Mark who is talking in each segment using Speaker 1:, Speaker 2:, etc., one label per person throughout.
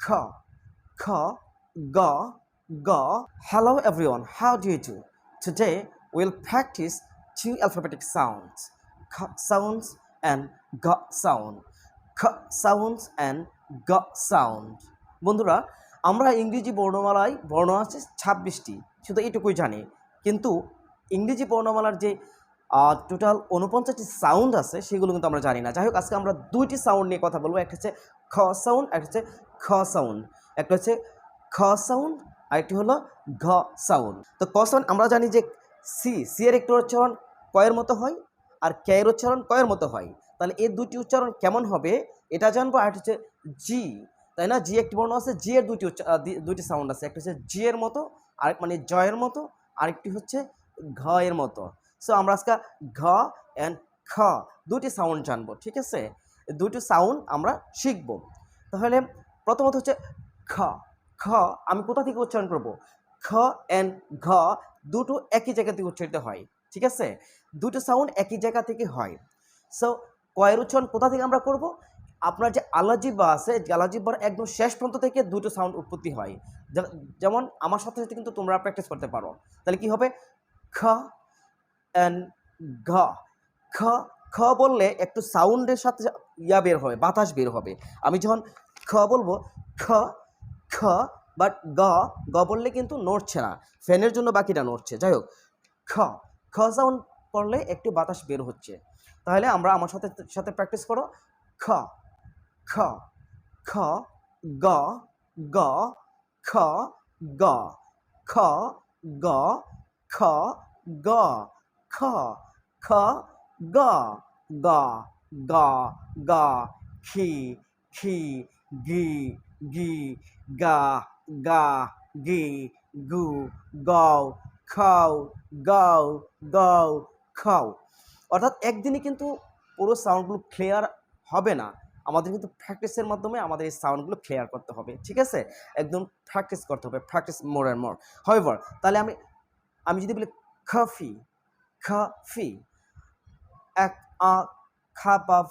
Speaker 1: kh, kh, গ ga. Hello everyone, how do you do? Today we'll practice two alphabetic sounds, k sounds and ga sound. K sounds and ga sound. বন্ধুরা আমরা ইংরেজি বর্ণমালায় বর্ণ আছে ছাব্বিশটি শুধু এইটুকুই জানি কিন্তু ইংরেজি বর্ণমালার যে টোটাল উনপঞ্চাশটি সাউন্ড আছে সেগুলো কিন্তু আমরা জানি না যাই হোক আজকে আমরা দুইটি সাউন্ড নিয়ে কথা বলব একটা হচ্ছে খ সাউন্ড একটা হচ্ছে খ সাউন্ড একটা হচ্ছে খ সাউন্ড আর একটি হলো ঘ সাউন্ড তো ক সাউন্ড আমরা জানি যে সি সি এর একটি উচ্চারণ কয়ের মতো হয় আর কে এর উচ্চারণ কয়ের মতো হয়। তাহলে এই দুটি উচ্চারণ কেমন হবে? এটা জানব আর হচ্ছে জি তাই না? জি একটি বর্ণ আছে জি এর দুটি দুটি সাউন্ড আছে, একটা হচ্ছে জি এর মতো, আরেক মানে জয়ের মতো, আরেকটি হচ্ছে ঘ এর মতো। সো আমরা আজকে ঘ অ্যান্ড খ দুটি সাউন্ড জানব, ঠিক আছে? দুটি সাউন্ড আমরা শিখব। তাহলে প্রথমত হচ্ছে খ খ, আমি কোথা থেকে উচ্চারণ করব? খ অ্যান্ড ঘ দুটো একই জায়গা থেকে উচ্চারিত হয়, ঠিক আছে? দুটো সাউন্ড একই জায়গা থেকে হয়। সো কয়ের উচ্চারণ কোথা থেকে আমরা করব? আপনার যে আলাজিব্বা আছে আলাজিব্বার একদম শেষ প্রান্ত থেকে দুটো সাউন্ড উৎপত্তি হয়। যেমন আমার সাথে সাথে কিন্তু তোমরা প্র্যাকটিস করতে পারো। তাহলে কি হবে? খ অ্যান্ড ঘ। খ খ বললে একটু সাউন্ডের সাথে ইয়া বের হবে, বাতাস বের হবে। আমি যখন খ বলব? খ খ বাট গ গ বললে কিন্তু নড়ছে না। ফ্যানের জন্য বাকিটা নড়ছে। যাই হোক, খ খ সাউন্ড পড়লে একটু বাতাস বের হচ্ছে। তাহলে আমরা আমার সাথে সাথে প্র্যাকটিস করো। খ খ খ, গ গ, খ গ খ গ খ গ, খ খ, গ গ গ গ, খি খি গি গি গা গা গি গু, গও, খাও, গাও গাও, খাও। অর্থাৎ একদিনে কিন্তু পুরো সাউন্ডগুলো ক্লিয়ার হবে না। আমাদের কিন্তু প্র্যাকটিসের মাধ্যমে আমাদের এই সাউন্ডগুলো ক্লিয়ার করতে হবে, ঠিক আছে? একদম প্র্যাকটিস করতে হবে practice more and more however তাহলে আমি আমি যদি বলি খাফি খাফি এক আ খাপ অফ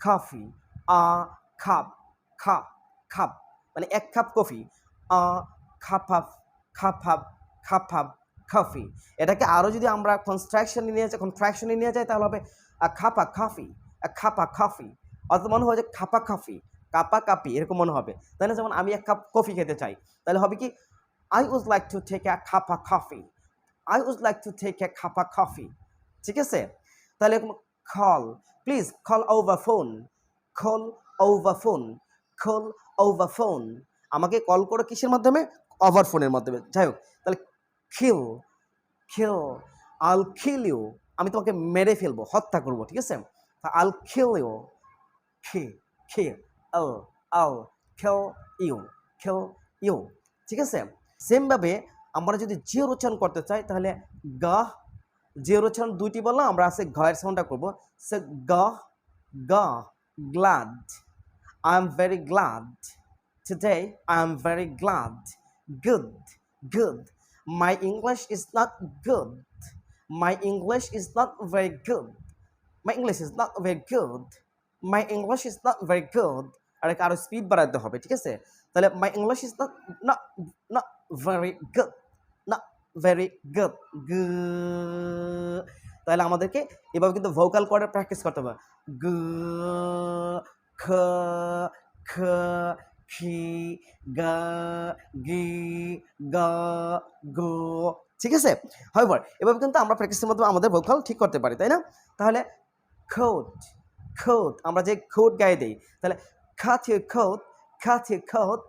Speaker 1: খাফি আ খাপ খা খাপ মানে এক কাপ কফি, আ খাপ অফ খাপ হাফ খাপ হাফ খাফি। এটাকে আরও যদি আমরা কনস্ট্রাকশনে নিয়ে যাই কনট্রাকশনে নিয়ে যাই, তাহলে হবে, আ, খাপা খাফি, আ, খাপা খাফি। অর্থাৎ মনে হয় যে খাপা খাফি, কাপা কাপি, এরকম মনে হবে। না যেমন আমি এক কাপ কফি খেতে চাই, তাহলে হবে কি I would like to take a cuppa coffee I would like to take a cuppa coffee ঠিক আছে? তাহলে call please call over phone call over phone call over phone আমাকে কল করো কিসের মাধ্যমে? ওভার ফোনের মাধ্যমে। যাই হোক, তাহলে খিল খিল আল খিল ইউ আমি তোমাকে মেরে ফেলব, হত্যা করব, ঠিক আছে? আল খিল ইউ খি খি আল আল খেল ইউ খেল ইউ ঠিক আছে? সেমভাবে আমরা যদি জিওর উচ্চারণ করতে চাই, তাহলে গা জিওর উচ্চারণ দুইটি বললাম, আমরা আছে ঘয়ের সাউন্ডটা করব। সে গা গা glad I am very glad Today I am very glad. Good, good. My English is not good. My English is not very good. My English is not very good. My English is not very good. আর আরও speed বাড়াতে হবে ঠিক আছে তাহলে my English is not not not very good not very good তাহলে আমাদেরকে এভাবে কিন্তু ভোকাল কর্ডের প্র্যাকটিস করতে হবে গ খ খ খি গা গি, গা, গো। ঠিক আছে? হয়বার এভাবে কিন্তু আমরা প্র্যাকটিসের মাধ্যমে আমাদের ভোকাল ঠিক করতে পারি, তাই না? তাহলে খোট খোট আমরা যে খোট গায়ে দিই, তাহলে cut your coat, cut your coat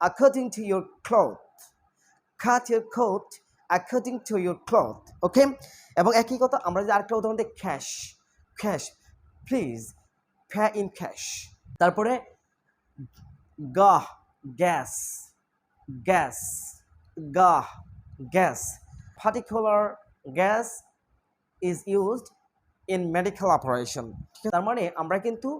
Speaker 1: according to your cloth, cut your coat according to your cloth ওকে এবং একই কথা, আমরা যদি আরেকটা উদাহরণ দিই cash cash please pay in cash তারপরে গাহ gas gas গাহ gas particular gas is used in medical operation তার মানে আমরা কিন্তু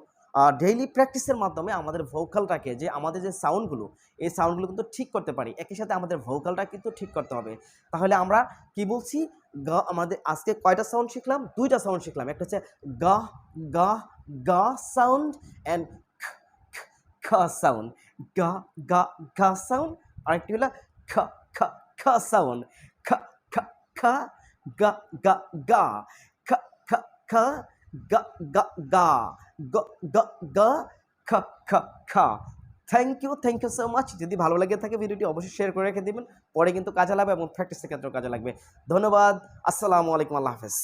Speaker 1: ডেইলি প্র্যাকটিসের মাধ্যমে আমাদের ভোকালটাকে যে আমাদের যে সাউন্ডগুলো এই সাউন্ডগুলো কিন্তু ঠিক করতে পারি। একই সাথে আমাদের ভোকালটা কিন্তু ঠিক করতে হবে। তাহলে আমরা কি বলছি? গ, আমাদের আজকে কয়টা সাউন্ড শিখলাম? দুইটা সাউন্ড শিখলাম। একটা হচ্ছে গা গা গা সাউন্ড অ্যান্ড খ সাউন্ড গা গা গা সাউন্ড আরেকটি হলো খ খ খ সাউন্ড খ খ খ, গা গা গা, খ খ খ গা গা গা গ গ গ খ খ খ thank you thank you so much যদি ভালো লাগে থাকে ভিডিওটি অবশ্যই শেয়ার করে রেখে দেবেন। পরে কিন্তু কাজে লাগবে এবং প্র্যাকটিসের ক্ষেত্রেও কাজে লাগবে। ধন্যবাদ। আসসালামু আলাইকুম। আল্লাহ হাফেজ।